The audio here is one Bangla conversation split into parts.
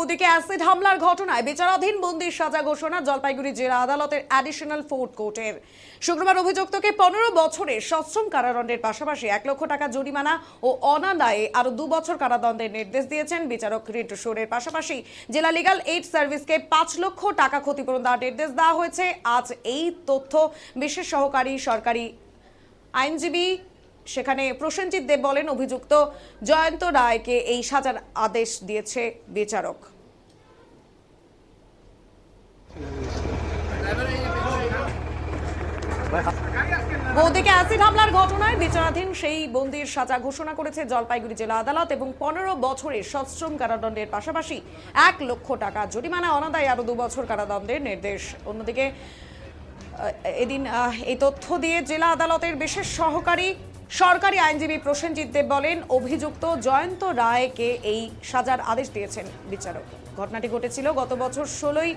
বৌদিকে অ্যাসিড হামলার ঘটনায় বিচারাধীন বন্দির সাজা ঘোষণা জলপাইগুড়ি জেলা আদালতের অ্যাডিশনাল ফোর্ট কোর্টের শুক্রবার অভিযুক্তকে পনেরো বছরের সশ্রম কারাদণ্ডের পাশাপাশি এক লক্ষ টাকা জরিমানা ও অনাদায়ে আরও দু বছর কারাদণ্ডের নির্দেশ দিয়েছেন বিচারক রিন্টু সোরের। পাশাপাশি জেলা লিগাল এইড সার্ভিসকে পাঁচ লক্ষ টাকা ক্ষতিপূরণ দেওয়ার নির্দেশ দেওয়া হয়েছে। আজ এই তথ্য বিশেষ সহকারী সরকারি আইনজীবী সেখানে প্রসেনজিৎ দেব বলেন অভিযুক্ত জয়ন্ত রায়কে এই সাজার আদেশ দিয়েছে বিচারক। বৌদিকে অ্যাসিড হামলার ঘটনায় বিচারাধীন সেই বন্দির সাজা ঘোষণা করেছে জলপাইগুড়ি জেলা আদালত এবং পনেরো বছরের সশ্রম কারাদণ্ডের পাশাপাশি এক লক্ষ টাকা জরিমানা অনাদায় আরও দু বছর কারাদণ্ডের নির্দেশ। অন্যদিকে এদিন এই তথ্য দিয়ে জেলা আদালতের বিশেষ সহকারী সরকারি আইনজীবী প্রসেনজিৎ দেব বলেন, অভিযুক্ত জয়ন্ত রায়কে এই সাজার আদেশ দিয়েছেন বিচারক। ঘটনাটি ঘটেছিল গত বছর ষোলোই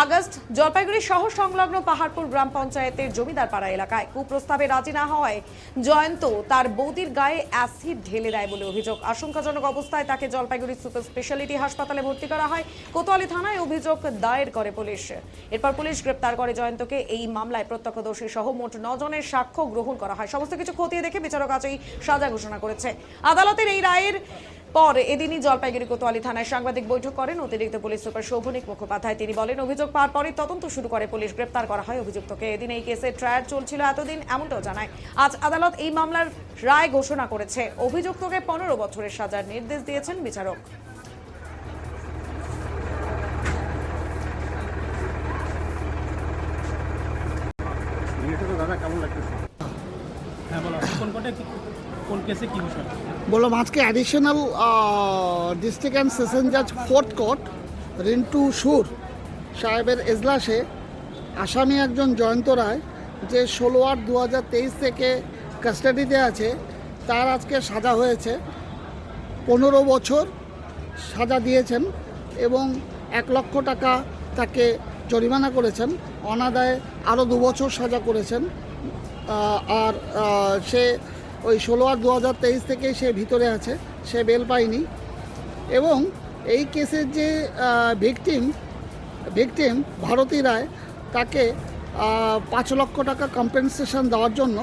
আগস্ট, জলপাইগুড়ি শহর সংলগ্ন পাহাড়পুর গ্রাম পঞ্চায়েতের জমিদার পাড়া এলাকায় কুপ্রস্তাবে রাজি না হওয়ায় জয়ন্ত তার বৌদির গায়ে অ্যাসিড ঢেলে দেয় বলে অভিযোগ। আশঙ্কাজনক অবস্থায় তাকে জলপাইগুড়ি সুপার স্পেশালিটি হাসপাতালে ভর্তি করা হয়। কোতোয়ালি থানায় অভিযোগ দায়ের করে পুলিশ। এরপর পুলিশ গ্রেপ্তার করে জয়ন্তকে এই মামলায় প্রত্যক্ষদর্শী সহ মোট নজনের সাক্ষ্য গ্রহণ করা হয়। সমস্ত কিছু খতিয়ে দেখে বিচারক আজ এই সাজা ঘোষণা করেছে। আদালতের এই রায়ের পর এদিনই জলপাইগুড়ি কোতোয়ালি থানায় সাংবাদিক বৈঠক করেন। অতিরিক্ত পুলিশ সুপার শোভনিক মুখোপাধ্যায়। তিনি বলেন, অভিযোগ পাওয়ার পরে তদন্ত শুরু করে পুলিশ। গ্রেপ্তার করা হয় অভিযুক্তকে। এদিন এই কেসে ট্রায়াল চলছিল এতদিন, এমনটাও জানায়। আজ আদালত এই মামলার রায় ঘোষণা করেছে। অভিযুক্তকে পনেরো বছরের সাজার নির্দেশ দিয়েছেন বিচারক। বললাম, আজকে অ্যাডিশনাল ডিস্ট্রিক্ট অ্যান্ড সেশন জাজ ফোর্থ কোর্ট রিন্টু সুর সাহেবের এজলাসে আসামি একজন জয়ন্ত রায়, যে ষোলো আট দু থেকে কাস্টাডিতে আছে, তার আজকে সাজা হয়েছে। পনেরো বছর সাজা দিয়েছেন এবং এক লক্ষ টাকা তাকে জরিমানা করেছেন। অনাদায়ে আরও দু বছর সাজা করেছেন। আর সে ওই ষোলো আর দু হাজার তেইশ থেকে সে ভিতরে আছে, সে বেল পায়নি। এবং এই কেসের যে ভিকটিম ভিকটিম ভারতী রায়, তাকে পাঁচ লক্ষ টাকা কম্পেনসেশন দেওয়ার জন্য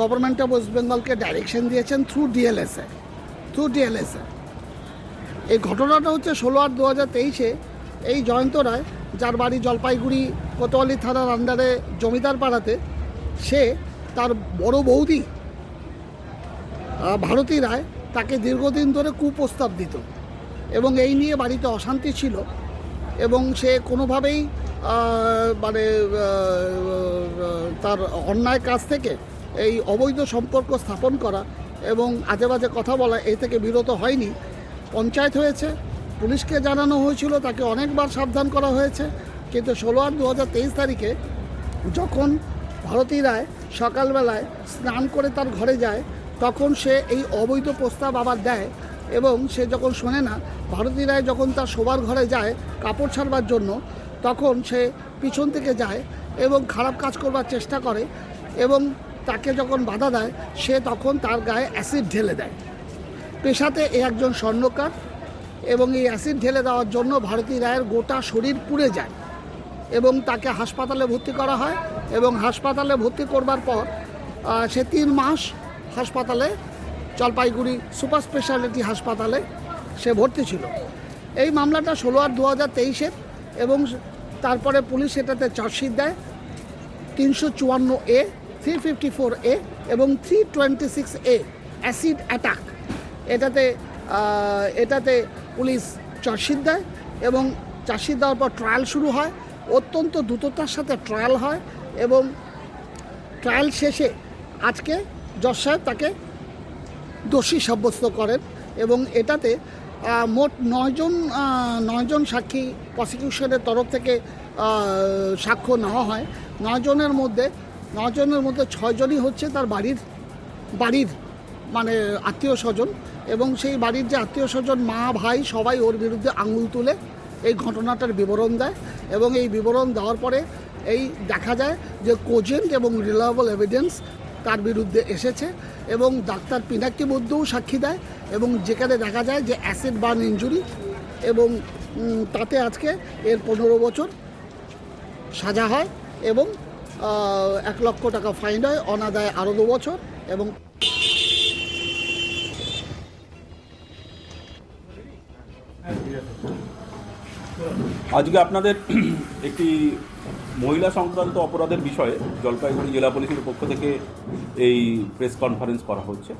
গভর্নমেন্ট অফ ওয়েস্ট বেঙ্গলকে ডাইরেকশন দিয়েছেন থ্রু ডিএলএসএ থ্রু ডিএলএসএ এই ঘটনাটা হচ্ছে ষোলো আট দু হাজার তেইশে, এই জয়ন্ত রায়, যার বাড়ি জলপাইগুড়ি কোতোয়ালি থানার আন্ডারে জমিদার পাড়াতে সে তার বড় বৌদি ভারতী রায়, তাকে দীর্ঘদিন ধরে কুপ্রস্তাব দিত। এবং এই নিয়ে বাড়িতে অশান্তি ছিল এবং সে কোনোভাবেই মানে তার অন্যায় কাজ থেকে এই অবৈধ সম্পর্ক স্থাপন করা এবং আজে বাজে কথা বলা এই থেকে বিরত হয়নি। পঞ্চায়েত হয়েছে, পুলিশকে জানানো হয়েছিল, তাকে অনেকবার সাবধান করা হয়েছে। কিন্তু ষোলো আট দু তারিখে যখন ভারতী রায় সকালবেলায় স্নান করে তার ঘরে যায়, তখন সে এই অবৈধ প্রস্তাব আবার দেয় এবং সে যখন শোনে না ভারতী রায় যখন তার শোবার ঘরে যায় কাপড় ছাড়বার জন্য, তখন সে পিছন থেকে যায় এবং খারাপ কাজ করবার চেষ্টা করে এবং তাকে যখন বাধা দেয়, সে তখন তার গায়ে অ্যাসিড ঢেলে দেয়। পেশাতে এ একজন স্বর্ণকার এবং এই অ্যাসিড ঢেলে দেওয়ার জন্য ভারতী রায়ের গোটা শরীর পুড়ে যায়। এবং তাকে হাসপাতালে ভর্তি করা হয় এবং হাসপাতালে ভর্তি করবার পর সে তিন মাস হাসপাতালে, জলপাইগুড়ি সুপার স্পেশালিটি হাসপাতালে সে ভর্তি ছিল। এই মামলাটা ষোলো আট দু হাজার তেইশের এবং তারপরে পুলিশ এটাতে চার্জশিট দেয়। তিনশো চুয়ান্ন A, three fifty four A এবং three twenty six A acid attack. এটাতে এটাতে পুলিশ চার্জশিট দেয় এবং চার্জশিট দেওয়ার পর ট্রায়াল শুরু হয়। অত্যন্ত দ্রুততার সাথে ট্রায়াল হয় এবং ট্রায়াল শেষে আজকে জজ সাহেব তাকে দোষী সাব্যস্ত করেন এবং এটাতে মোট নয়জন নয়জন সাক্ষী প্রসিকিউশনের তরফ থেকে সাক্ষ্য নেওয়া হয়। নয়জনের মধ্যে নয়জনের মধ্যে ছয়জনই হচ্ছে তার বাড়ির বাড়ির মানে আত্মীয় স্বজন এবং সেই বাড়ির যে আত্মীয় স্বজন মা, ভাই সবাই ওর বিরুদ্ধে আঙুল তুলে এই ঘটনাটার বিবরণ দেয় এবং এই বিবরণ দেওয়ার পরে এই দেখা যায় যে কোজেন্ট এবং রিলায়েবল এভিডেন্স তার বিরুদ্ধে এসেছে এবং ডাক্তার পিনাকি মধ্যেও সাক্ষী দেয় এবং যেখানে দেখা যায় যে অ্যাসিড বার্ন ইঞ্জুরি এবং তাতে আজকে এর পনেরো বছর সাজা হয় এবং এক লক্ষ টাকা ফাইন হয়, অনাদায় আরও দু বছর এবং আজকে আপনাদের একটি মহিলা সংক্রান্ত অপরাধের বিষয়ে জলপাইগুড়ি জেলা পুলিশের পক্ষ থেকে এই প্রেস কনফারেন্স করা হচ্ছে।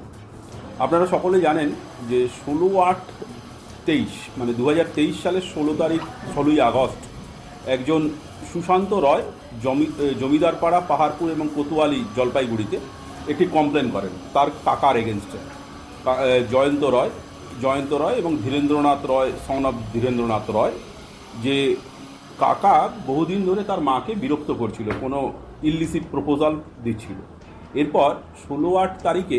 আপনারা সকলে জানেন যে ষোলো আট তেইশ মানে দু সালের ষোলো তারিখ, ষোলোই আগস্ট, একজন সুশান্ত রয় জমি জমিদারপাড়া, পাহাড়পুর এবং কোতোয়ালি জলপাইগুড়িতে একটি কমপ্লেন করেন। তার কাকার এগেনস্টে জয়ন্ত রয় জয়ন্ত রয় এবং ধীরেন্দ্রনাথ রয় সন অফ ধীরেন্দ্রনাথ রয় যে কাকা বহুদিন ধরে তার মাকে বিরক্ত করছিল, কোনো ইলিসিট প্রপোজাল দিচ্ছিল। এরপর ষোলো আট তারিখে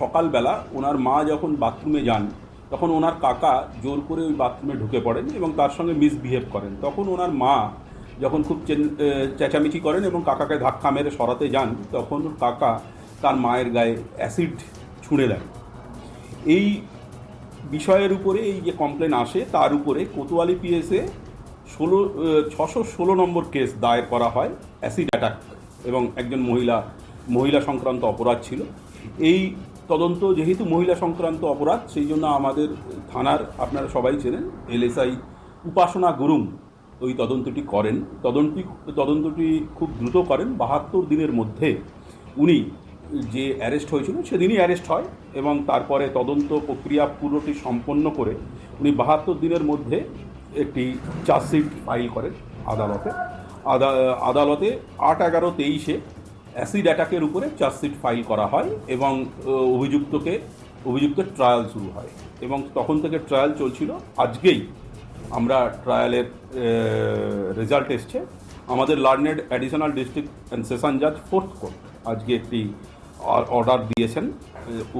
সকালবেলা ওনার মা যখন বাথরুমে যান, তখন ওনার কাকা জোর করে ওই বাথরুমে ঢুকে পড়েন এবং তার সঙ্গে মিসবিহেভ করেন। তখন ওনার মা যখন খুব চেঁচামেচি করেন এবং কাকাকে ধাক্কা মেরে সরাতে যান, তখন কাকা তার মায়ের গায়ে অ্যাসিড ছুঁড়ে দেন। এই বিষয়ের উপরে এই যে কমপ্লেন আসে, তার উপরে কোতোয়ালি পিএসে ষোলো ছশো ষোলো নম্বর কেস দায়ের করা হয় অ্যাসিড অ্যাটাক এবং একজন মহিলা মহিলা সংক্রান্ত অপরাধ ছিল। এই তদন্ত, যেহেতু মহিলা সংক্রান্ত অপরাধ, সেই জন্য আমাদের থানার, আপনারা সবাই চেনেন, এলএসআই উপাসনা গুরুং ওই তদন্তটি করেন। তদন্তটি তদন্তটি খুব দ্রুত করেন, বাহাত্তর দিনের মধ্যে। উনি যে অ্যারেস্ট হয়েছিল সেদিনই অ্যারেস্ট হয় এবং তারপরে তদন্ত প্রক্রিয়া পুরোটি সম্পন্ন করে উনি বাহাত্তর দিনের মধ্যে একটি চার্জশিট ফাইল করেন আদালতে। আদালতে আট এগারো তেইশে অ্যাসিড অ্যাটাকের উপরে চার্জশিট ফাইল করা হয় এবং অভিযুক্তকে, অভিযুক্তের ট্রায়াল শুরু হয় এবং তখন থেকে ট্রায়াল চলছিল। আজকেই আমরা ট্রায়ালের রেজাল্ট এসছে। আমাদের learned additional district and session জাজ ফোর্থ কোর্ট আজকে একটি অর্ডার দিয়েছেন,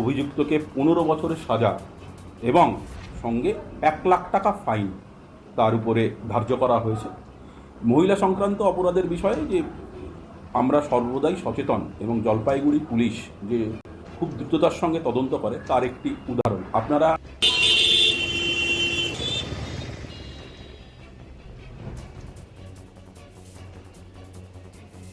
অভিযুক্তকে পনেরো বছরের সাজা এবং সঙ্গে এক লাখ টাকা ফাইন তার উপরে ধার্য করা হয়েছে। মহিলা সংক্রান্ত অপরাধের বিষয়ে যে আমরা সর্বদাই সচেতন এবং জলপাইগুড়ি পুলিশ যে খুব দ্রুততার সঙ্গে তদন্ত করে, তার একটি উদাহরণ। আপনারা